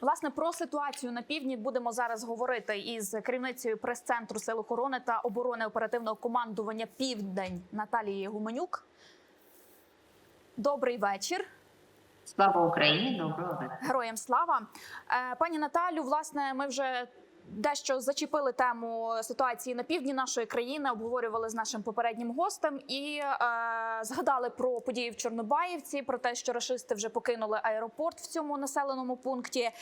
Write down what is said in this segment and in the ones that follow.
Власне про ситуацію на півдні будемо зараз говорити із керівницею прес-центру Сил охорони та оборони оперативного командування Південь Наталією Гуменюк. Добрий вечір. Слава Україні, доброго вечора. Героям слава. Е, Пані Наталю, власне, ми вже дещо зачепили тему ситуації на півдні нашої країни, обговорювали з нашим попереднім гостем і е, згадали про події в Чорнобаївці, про те, що рашисти вже покинули аеропорт в цьому населеному пункті. Е,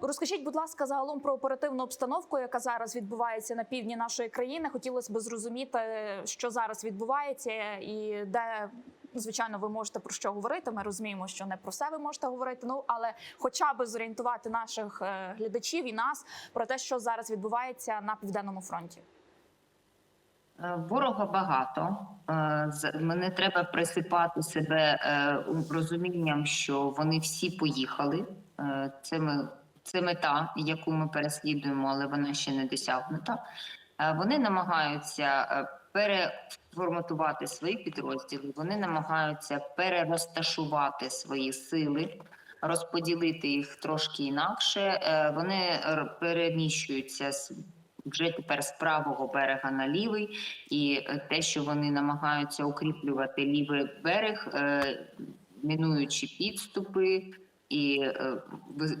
розкажіть, будь ласка, загалом про оперативну обстановку, яка зараз відбувається на півдні нашої країни. Хотілося б зрозуміти, що зараз відбувається, і де звичайно ви можете про що говорити. Ми розуміємо, що не про все ви можете говорити. Ну але хоча б зорієнтувати наших е, глядачів і нас про те, що зараз відбувається на південному фронті. Е, Ворога багато. Е, Мене треба присипати себе розумінням, що вони всі поїхали. Це ми. Це мета, яку ми переслідуємо, але вона ще не досягнута. Вони намагаються переформатувати свої підрозділи, вони намагаються перерозташувати свої сили, розподілити їх трошки інакше. Е, Вони переміщуються вже тепер з правого берега на лівий, і е, те, що вони намагаються укріплювати лівий берег, е, мінуючи підступи і е,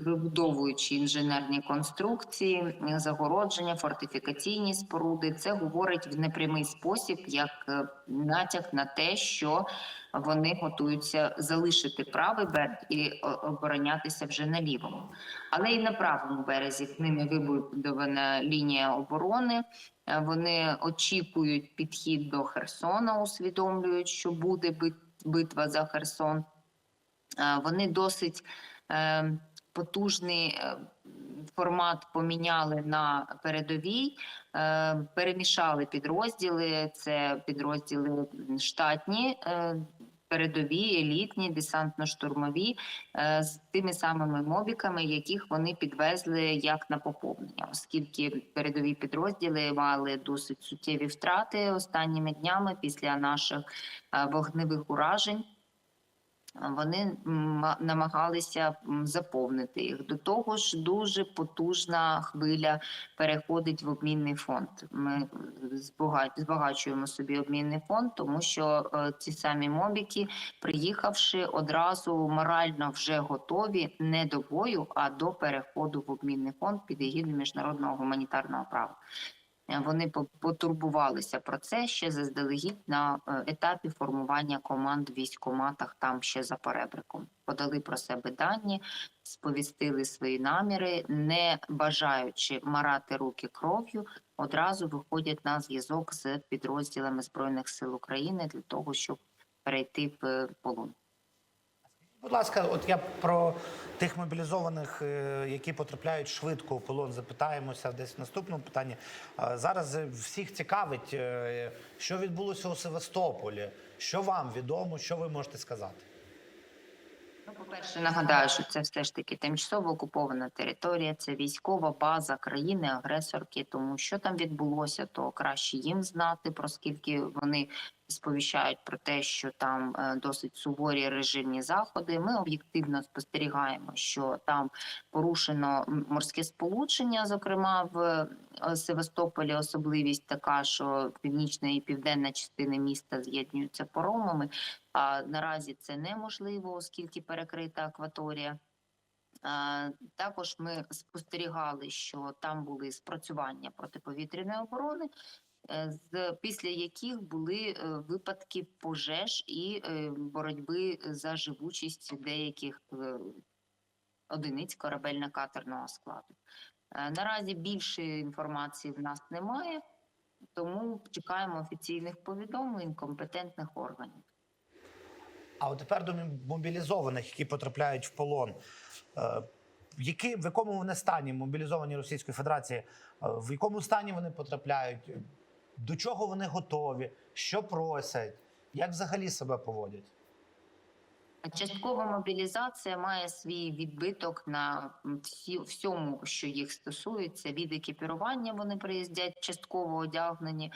вибудовуючи інженерні конструкції, е, загородження, фортифікаційні споруди, це говорить в непрямий спосіб як е, натяк на те, що вони готуються залишити правий берег і оборонятися вже на лівому. Але і на правому березі ними вибудована лінія оборони. Вони очікують підхід до Херсона, усвідомлюють, що буде бит- битва за Херсон. Е, Вони досить е, потужний е, формат поміняли на передовій, перемішали підрозділи. Це підрозділи штатні. Передові, елітні, десантно-штурмові з тими самими мобіками, яких вони підвезли як на поповнення, оскільки передові підрозділи мали досить суттєві втрати останніми днями після наших вогневих уражень. Вони намагалися заповнити їх. До того ж, дуже потужна хвиля переходить в обмінний фонд. Ми збага- збагачуємо собі обмінний фонд, тому що е, ці самі мобіки, приїхавши, одразу морально вже готові не до бою, а до переходу в обмінний фонд під егідою міжнародного гуманітарного права. Вони по- потурбувалися про це ще заздалегідь на е, етапі формування команд в військкоматах там ще за перебриком. Подали про себе дані, сповістили свої наміри, не бажаючи марати руки кров'ю, одразу виходять на зв'язок з підрозділами збройних сил України для того, щоб перейти в е, полон. Будь ласка, от я про тих мобілізованих, е, які потрапляють швидко у полон, запитаємося десь в наступному питанні. Зараз е, всіх цікавить, е, що відбулося у Севастополі. Що вам відомо, що ви можете сказати? Ну, по-перше, нагадаю, що це все ж таки тимчасово окупована територія, це військова база країни-агресорки. Тому що там відбулося, то краще їм знати, про скільки вони сповіщають про те, що там е, досить суворі режимні заходи. Ми об'єктивно спостерігаємо, що там порушено морське сполучення, зокрема в е, Севастополі. Особливість така, що північна і південна частини міста з'єднуються поромами. А наразі це неможливо, оскільки перекрита акваторія. Також ми спостерігали, що там були спрацювання протиповітряної оборони, з після яких були е, випадки пожеж і е, боротьби за живучість деяких е, одиниць корабельно-катерного складу. Е, Наразі більше інформації в нас немає, тому чекаємо офіційних повідомлень компетентних органів. А от тепер до мобілізованих, які потрапляють в полон. Е, Які, в якому вони стані мобілізовані Російської Федерації? Е, В якому стані вони потрапляють? До чого вони готові? Що просять? Як взагалі себе поводять? Часткова мобілізація має свій відбиток на всі, всьому, що їх стосується. Від екіпірування вони приїздять частково одягнені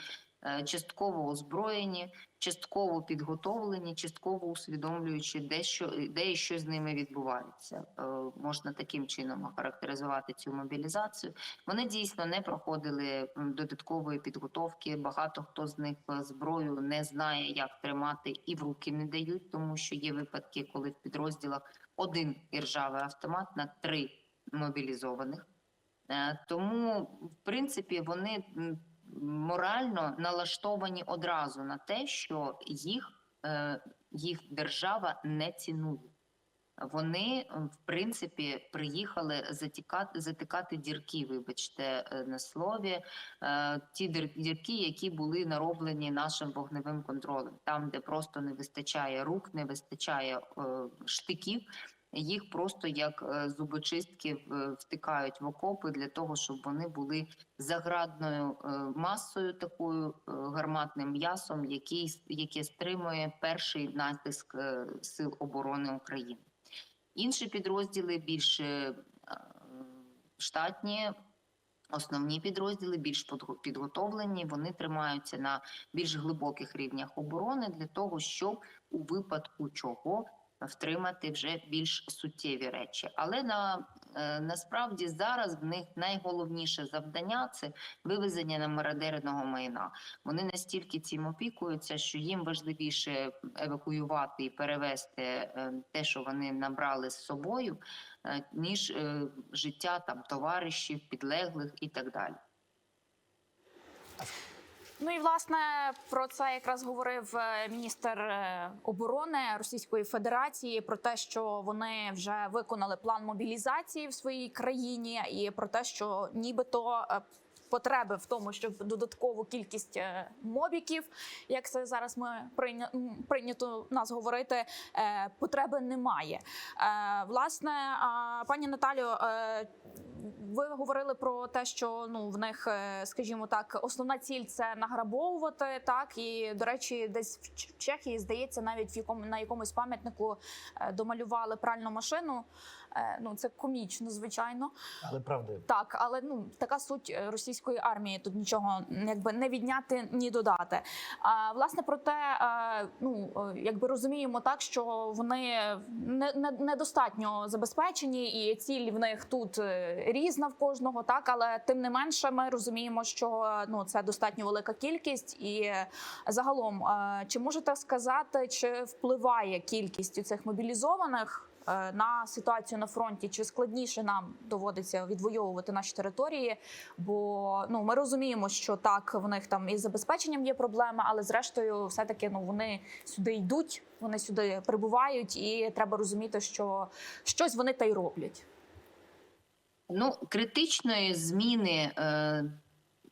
частково озброєні, частково підготовлені, частково усвідомлюючи, де, що, де і що з ними відбувається. Е, Можна таким чином охарактеризувати цю мобілізацію. Вони дійсно не проходили додаткової підготовки. Багато хто з них е, зброю не знає, як тримати, і в руки не дають, тому що є випадки, коли в підрозділах один іржавий автомат на три мобілізованих. Е, Тому, в принципі, вони морально налаштовані одразу на те, що їх, е, їх держава не цінує. Вони, в принципі, приїхали затікати, затикати дірки, вибачте, е, на слові, е, ті дірки, які були нароблені нашим вогневим контролем, там, де просто не вистачає рук, не вистачає штиків. Їх просто як е, зубочистки втикають в окопи для того, щоб вони були заградною е, масою, такою е, гарматним м'ясом, який яке стримує перший натиск сил оборони України. Інші підрозділи більш штатні. Основні підрозділи більш підготовлені, вони тримаються на більш глибоких рівнях оборони для того, щоб у випадку чого втримати вже більш суттєві речі. Але на е, насправді зараз в них найголовніше завдання це вивезення намарадереного майна. Вони настільки цим опікуються, що їм важливіше евакуювати і перевезти е, те, що вони набрали з собою, е, ніж життя там товаришів, підлеглих і так далі. Ну і власне про це якраз говорив е, міністр е, оборони Російської Федерації про те, що вони вже виконали план мобілізації в своїй країні, і про те, що нібито. е, Потреби в тому, щоб додаткову кількість мобіків, як це зараз ми прийня... прийнято нас говорити, потреби немає. Власне, пані Наталю, ви говорили про те, що ну в них, е, скажімо так, основна ціль це награбовувати. Так і до речі, десь в Чехії здається, навіть в якому на якомусь пам'ятнику е, домалювали пральну машину. Е, Ну це комічно, звичайно. Але правдиво. Так, але ну така суть е, російської армії. Тут нічого якби не відняти ні додати. А власне про те, е, ну е, якби розуміємо так, що вони не, не недостатньо забезпечені, і ціль в них тут е, різна в кожного, так але тим не менше, ми розуміємо, що е, ну це достатньо велика кількість, і е, загалом, е, чи можете сказати, чи впливає кількість у цих мобілізованих? Е, на ситуацію на фронті, чи складніше нам доводиться відвоювати наші території? Бо ну ми розуміємо, що так в них там із забезпеченням є проблеми, але зрештою, все таки ну вони сюди йдуть, вони сюди прибувають, і треба розуміти, що щось вони та й роблять. Ну, критичної зміни е,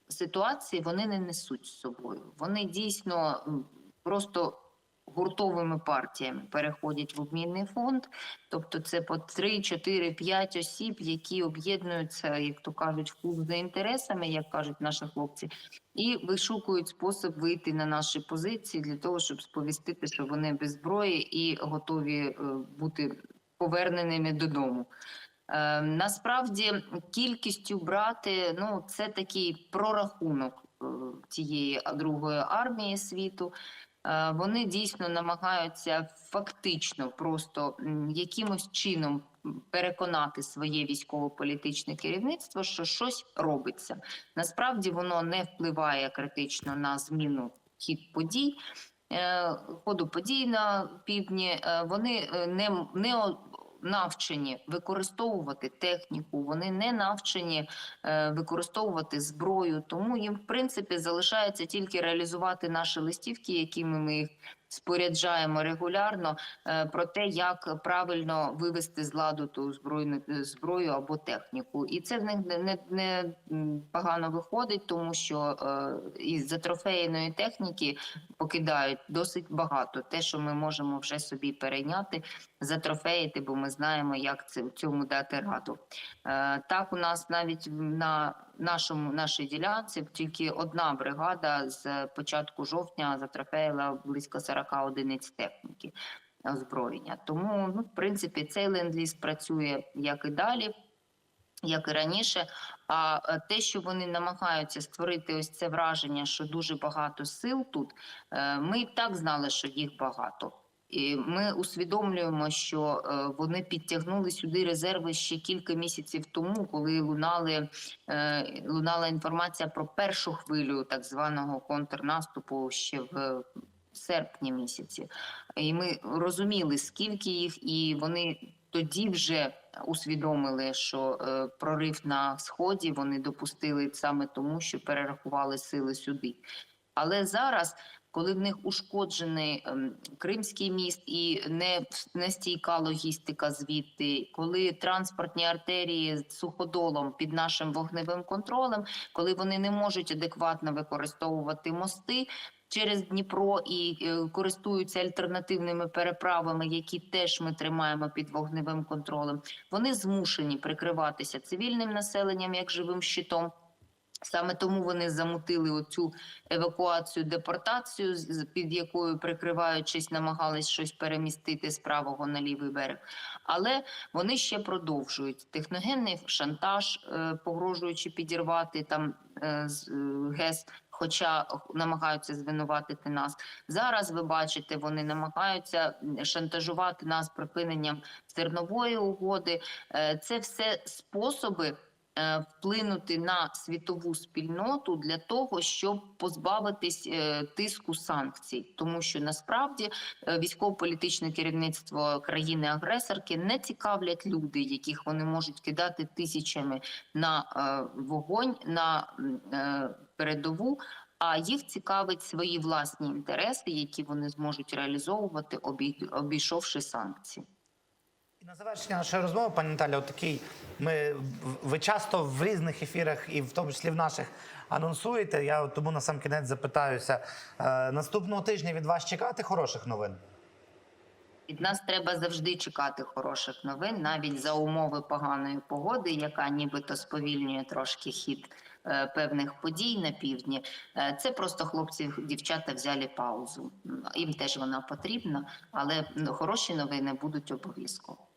ситуації вони не несуть з собою. Вони дійсно просто гуртовими партіями переходять в обмінний фонд. Тобто це по 3, 4, 5 осіб, які об'єднуються, як то кажуть, в клуб за інтересами, як кажуть наші хлопці, і вишукують спосіб вийти на наші позиції для того, щоб сповістити, що вони без зброї і готові е, бути поверненими додому. Е, насправді кількістю брати ну це такий прорахунок е, тієї другої армії світу. Е, вони дійсно намагаються фактично просто якимось чином переконати своє військово-політичне керівництво, що щось робиться. Насправді воно не впливає критично на зміну хід подій. е, Ходу подій на півдні Е, вони не, не навчені використовувати техніку, вони не навчені е, використовувати зброю. Тому їм, в принципі, залишається тільки реалізувати наші листівки, якими ми їх споряджаємо регулярно, е, про те, як правильно вивести з ладу ту збройну зброю або техніку. І це в них не, не, не погано виходить, тому що е, із затрофейної техніки покидають досить багато. Те, що ми можемо вже собі перейняти, затрофеїти, бо ми знаємо, як це в цьому дати раду. Е, Так, у нас навіть на нашому нашій ділянці тільки одна бригада з початку жовтня затрофеїла близько 40 одиниць техніки озброєння. Тому, ну, в принципі, цей ленд-ліз працює як і далі. як і раніше. А е, те, що вони намагаються створити ось це враження, що дуже багато сил тут, е, ми і так знали, що їх багато. І ми усвідомлюємо, що е, вони підтягнули сюди резерви ще кілька місяців тому, коли лунали е, лунала інформація про першу хвилю так званого контрнаступу ще в серпні місяці. І ми розуміли, скільки їх, і вони тоді вже усвідомили, що е, прорив на сході вони допустили саме тому, що перерахували сили сюди. Але зараз, коли в них ушкоджений ем, Кримський міст і не, нестійка логістика звідти, коли транспортні артерії з суходолом під нашим вогневим контролем, коли вони не можуть адекватно використовувати мости. Через Дніпро і е, користуються альтернативними переправами, які теж ми тримаємо під вогневим контролем. Вони змушені прикриватися цивільним населенням як живим щитом. Саме тому вони замутили оцю евакуацію, депортацію, під якою прикриваючись, намагались щось перемістити з правого на лівий берег. Але вони ще продовжують техногенний шантаж, е, погрожуючи підірвати там е, е, ГЕС. Хоча намагаються звинуватити нас зараз. Ви бачите, вони намагаються шантажувати нас припиненням зернової угоди. Це все способи вплинути на світову спільноту для того, щоб позбавитись е, тиску санкцій, тому що насправді е, військово-політичне керівництво країни-агресорки не цікавлять люди, яких вони можуть кидати тисячами на е, вогонь на е, передову. А їх цікавить свої власні інтереси, які вони зможуть реалізовувати, обій- обійшовши санкції. На завершення нашої розмови, пані Наталя, отакий ми ви часто в різних ефірах, і в тому числі в наших, анонсуєте. Я тому на сам кінець запитаюся е, наступного тижня від вас чекати хороших новин. Від нас треба завжди чекати хороших новин, навіть за умови поганої погоди, яка нібито сповільнює трошки хід е, певних подій на півдні. Е, це просто хлопці, дівчата взяли паузу. Їм теж вона потрібна, але ну, хороші новини будуть обов'язково.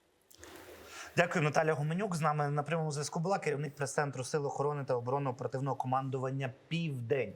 Дякую, Наталя Гуменюк. З нами на прямому зв'язку була керівник прес-центру Сил охорони та оборонно оперативного командування Південь.